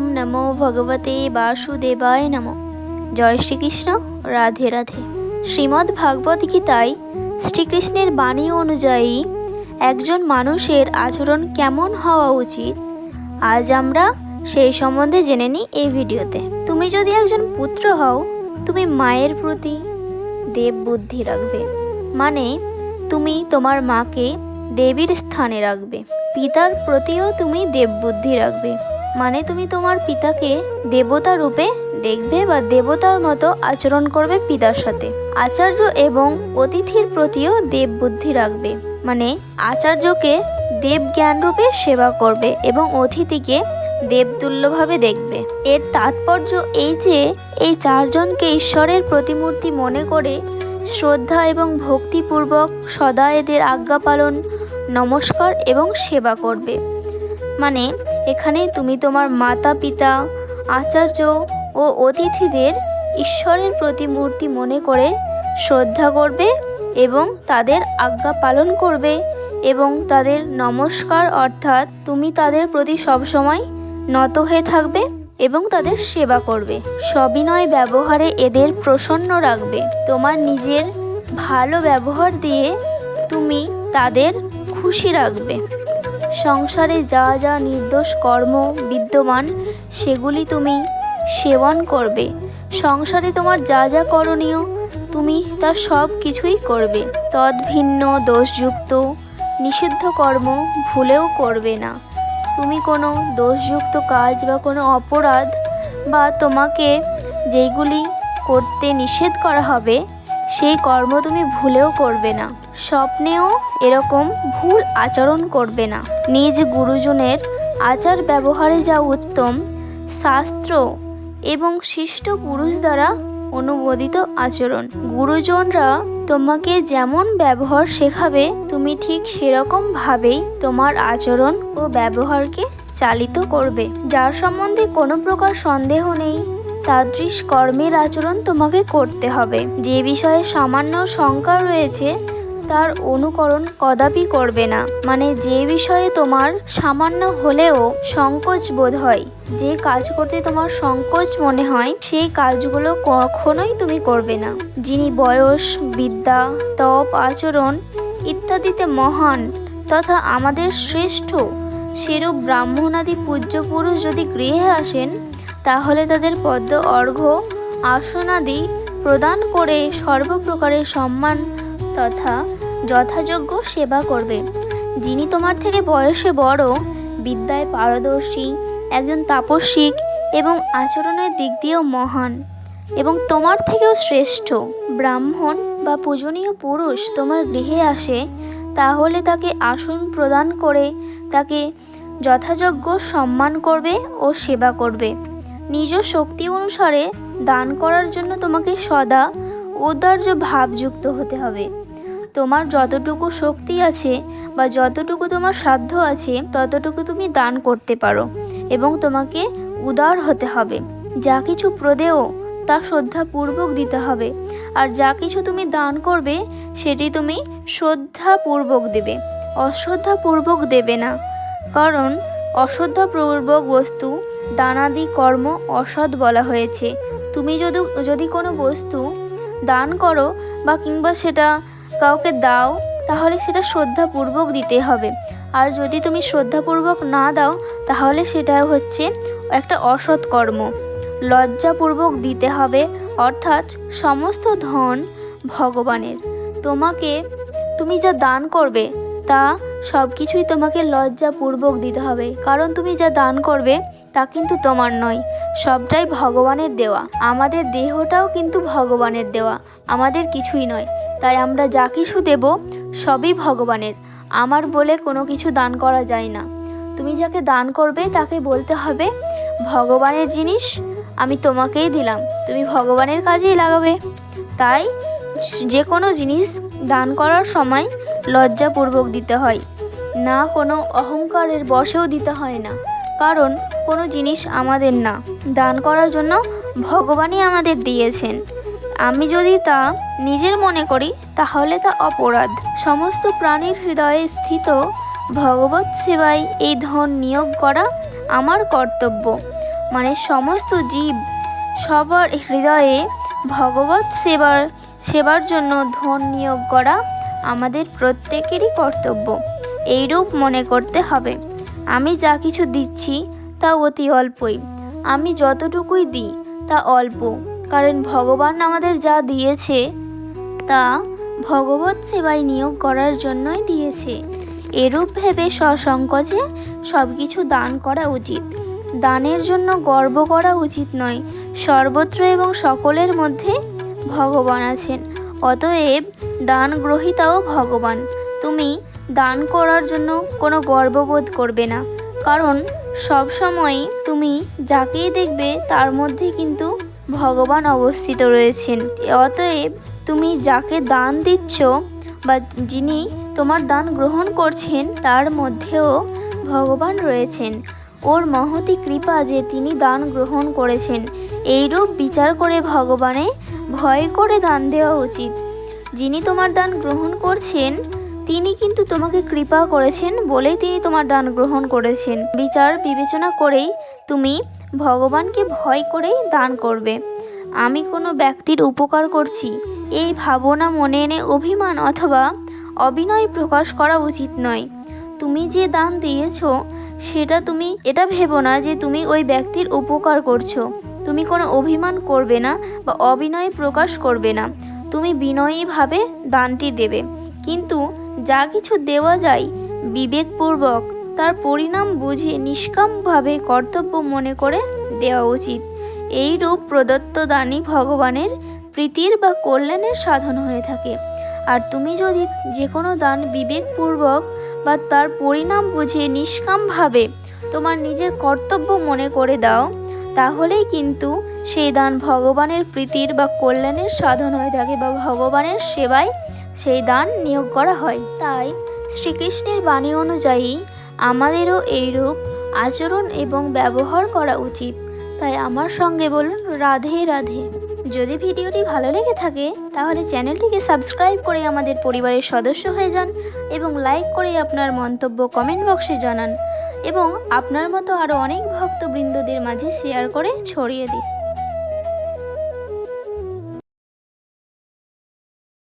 ওম নমো ভগবতে বাসুদেবায় নম। জয় শ্রীকৃষ্ণ, রাধে রাধে। শ্রীমদ্ ভাগবত গীতায় শ্রীকৃষ্ণের বাণী অনুযায়ী একজন মানুষের আচরণ কেমন হওয়া উচিত, আজ আমরা সেই সম্বন্ধে জেনে নিই এই ভিডিওতে। তুমি যদি একজন পুত্র হও, তুমি মায়ের প্রতি দেব বুদ্ধি রাখবে। মানে তুমি তোমার মাকে দেবীর স্থানে রাখবে। পিতার প্রতিও তুমি দেববুদ্ধি রাখবে। মানে তুমি তোমার পিতাকে দেবতা রূপে দেখবে বা দেবতার মতো আচরণ করবে পিতার সাথে। আচার্য এবং অতিথির প্রতিও দেব বুদ্ধি রাখবে। মানে আচার্যকে দেব জ্ঞান রূপে সেবা করবে এবং অতিথিকে দেবতুল্যভাবে দেখবে। এর তাৎপর্য এই যে, এই চারজনকে ঈশ্বরের প্রতিমূর্তি মনে করে শ্রদ্ধা এবং ভক্তিপূর্বক সদা এদের আজ্ঞা পালন, নমস্কার এবং সেবা করবে। মানে এখানে তুমি তোমার মাতা, পিতা, আচার্য ও অতিথিদের ঈশ্বরের প্রতিমূর্তি মনে করে শ্রদ্ধা করবে এবং তাদের আজ্ঞা পালন করবে এবং তাদের নমস্কার অর্থাৎ তুমি তাদের প্রতি সবসময় নত হয়ে থাকবে এবং তাদের সেবা করবে। সবিনয় ব্যবহারে এদের প্রসন্ন রাখবে। তোমার নিজের ভালো ব্যবহার দিয়ে তুমি তাদের খুশি রাখবে। সংসারে যা যা নির্দোষ কর্ম বিদ্যমান, সেগুলি তুমি সেবন করবে। সংসারে তোমার যা যা করণীয়, তুমি তার সব কিছুই করবে। তদ্ভিন্ন, দোষযুক্ত, নিষিদ্ধ কর্ম ভুলেও করবে না। তুমি কোনো দোষযুক্ত কাজ বা কোনো অপরাধ বা তোমাকে যেইগুলি করতে নিষেধ করা হবে, সেই কর্ম তুমি ভুলেও করবে না। স্বপ্নেও এরকম ভুল আচরণ করবে না। নিজ গুরুজনের আচার ব্যবহারে যা উত্তম, শাস্ত্র এবং শিষ্ট পুরুষ দ্বারা অনুমোদিত আচরণ। গুরুজনরা তোমাকে যেমন ব্যবহার শেখাবে, তুমি ঠিক সেরকম ভাবেই তোমার আচরণ ও ব্যবহারকে চালিত করবে। যার সম্বন্ধে কোনো প্রকার সন্দেহ নেই, তাদৃশ কর্মের আচরণ তোমাকে করতে হবে। যে বিষয়ে সামান্য শঙ্কা রয়েছে তার অনুকরণ কদাপি করবে না। মানে যে বিষয়ে তোমার সামান্য হলেও সংকোচ বোধ হয়, যে কাজ করতে তোমার সংকোচ মনে হয়, সেই কাজগুলো কখনোই তুমি করবে না। যিনি বয়স, বিদ্যা, তপ, আচরণ ইত্যাদিতে মহান তথা আমাদের শ্রেষ্ঠ, সেরূপ ব্রাহ্মণাদি পূজ্য পুরুষ যদি গৃহে আসেন, তাহলে তাদের পদ্ম, অর্ঘ্য, আসনাদি প্রদান করে সর্বপ্রকারের সম্মান তথা যথাযোগ্য সেবা করবে। যিনি তোমার থেকে বয়সে বড়, বিদ্যায় পারদর্শী, একজন তাপস্বিক এবং আচরণের দিক দিয়েও মহান এবং তোমার থেকেও শ্রেষ্ঠ। ব্রাহ্মণ বা পূজনীয় পুরুষ তোমার গৃহে আসে, তাহলে তাকে আসন প্রদান করে তাকে যথাযোগ্য সম্মান করবে ও সেবা করবে। নিজ শক্তি অনুসারে দান করার জন্য তোমাকে সদা উদার্য ভাবযুক্ত হতে হবে। তোমার যতটুকু শক্তি আছে বা যতটুকু তোমার সাধ্য আছে, ততটুকু তুমি দান করতে পারো এবং তোমাকে উদার হতে হবে। যা কিছু প্রদেয়, তা শ্রদ্ধাপূর্বক দিতে হবে। আর যা কিছু তুমি দান করবে, সেটি তুমি শ্রদ্ধাপূর্বক দেবে। অশ্রদ্ধাপূর্বক দেবে না। কারণ অশ্রদ্ধাপূর্বক বস্তু দানাদি কর্ম অসৎ বলা হয়েছে। তুমি যদি যদি কোনো বস্তু দান করো বা কিংবা সেটা কাউকে দাও, তাহলে সেটা শ্রদ্ধাপূর্বক দিতে হবে। আর যদি তুমি শ্রদ্ধাপূর্বক না দাও, তাহলে সেটা হচ্ছে একটা অসৎ কর্ম। লজ্জাপূর্বক দিতে হবে, অর্থাৎ সমস্ত ধন ভগবানের। তোমাকে, তুমি যা দান করবে, তা সব কিছুই তোমাকে লজ্জাপূর্বক দিতে হবে। কারণ তুমি যা দান করবে, তা কিন্তু তোমার নয়, সবটাই ভগবানের দেওয়া। আমাদের দেহটাও কিন্তু ভগবানের দেওয়া, আমাদের কিছুই নয়। তাই আমরা যা কিছু দেব, সবই ভগবানের। আমার বলে কোনো কিছু দান করা যায় না। তুমি যাকে দান করবে, তাকে বলতে হবে, ভগবানের জিনিস আমি তোমাকেই দিলাম। তুমি ভগবানের কাজেই লাগাবে। তাই যে কোনো জিনিস দান করার সময় লজ্জাপূর্বক দিতে হয়। না কোনো অহংকারের বশেও দিতে হয় না। কারণ কোনো জিনিস আমাদের না। দান করার জন্য ভগবানই আমাদের দিয়েছেন। আমি যদি তা নিজের মনে করি, তাহলে তা অপরাধ। সমস্ত প্রাণীর হৃদয়ে স্থিত ভগবত সেবায় এই ধন নিয়োগ করা আমার কর্তব্য। মানে সমস্ত জীব সবার হৃদয়ে ভগবত সেবার সেবার জন্য ধন নিয়োগ করা আমাদের প্রত্যেকেরই কর্তব্য। এইরূপ মনে করতে হবে। আমি যা কিছু দিচ্ছি তা অতি অল্পই। আমি যতটুকুই দিই তা অল্প। কারণ ভগবান আমাদের যা দিয়েছে, তা ভগবত সেবায় নিয়োগ করার জন্যই দিয়েছে। এরূপ ভেবে সসংকোচে সব কিছু দান করা উচিত। দানের জন্য গর্ব করা উচিত নয়, সর্বত্র এবং সকলের মধ্যে ভগবান আছেন। অতএব দান গ্রহীতাও ভগবান। তুমি দান করার জন্য কোনো গর্ববোধ করবে না। কারণ সব সময় তুমি যাকেই দেখবে তার মধ্যে কিন্তু ভগবান অবস্থিত রয়েছেন। অতএব তুমি যাকে দান দিচ্ছ বা যিনি তোমার দান গ্রহণ করছেন, তার মধ্যেও ভগবান রয়েছেন। ওর মহতি কৃপা যে তিনি দান গ্রহণ করেছেন, এইরূপ বিচার করে ভগবানে ভয় করে দান দেওয়া উচিত। যিনি তোমার দান গ্রহণ করছেন, তিনি কিন্তু তোমাকে কৃপা করেছেন বলেই তিনি তোমার দান গ্রহণ করেছেন। বিচার বিবেচনা করেই তুমি ভগবানকে ভয় করেই দান করবে। আমি কোনো ব্যক্তির উপকার করছি, এই ভাবনা মনে এনে অভিমান অথবা অবিনয় প্রকাশ করা উচিত নয়। তুমি যে দান দিয়েছ, সেটা তুমি, এটা ভেবো না যে তুমি ওই ব্যক্তির উপকার করছ। তুমি কোনো অভিমান করবে না বা অবিনয় প্রকাশ করবে না। তুমি বিনয়ীভাবে দানটি দেবে। কিন্তু যা কিছু দেওয়া যায় বিবেকপূর্বক তার পরিণাম বুঝে নিষ্কামভাবে কর্তব্য মনে করে দেওয়া উচিত। এই রূপ প্রদত্ত দানই ভগবানের প্রীতির বা কল্যাণের সাধন হয়ে থাকে। আর তুমি যদি যে কোনো দান বিবেকপূর্বক বা তার পরিণাম বুঝে নিষ্কামভাবে তোমার নিজের কর্তব্য মনে করে দাও, তাহলেই কিন্তু সেই দান ভগবানের প্রীতির বা কল্যাণের সাধন হয়ে থাকে বা ভগবানের সেবায় সেই দান নিয়োগ করা হয়। তাই শ্রীকৃষ্ণের বাণী অনুযায়ী আমাদেরও এইরূপ আচরণ এবং ব্যবহার করা উচিত। তাই আমার সঙ্গে বলুন রাধে রাধে। যদি ভিডিওটি ভালো লেগে থাকে, তাহলে চ্যানেলটিকে সাবস্ক্রাইব করে আমাদের পরিবারের সদস্য হয়ে যান এবং লাইক করে আপনার মন্তব্য কমেন্ট বক্সে জানান এবং আপনার মতো আরও অনেক ভক্তবৃন্দদের মাঝে শেয়ার করে ছড়িয়ে দিন।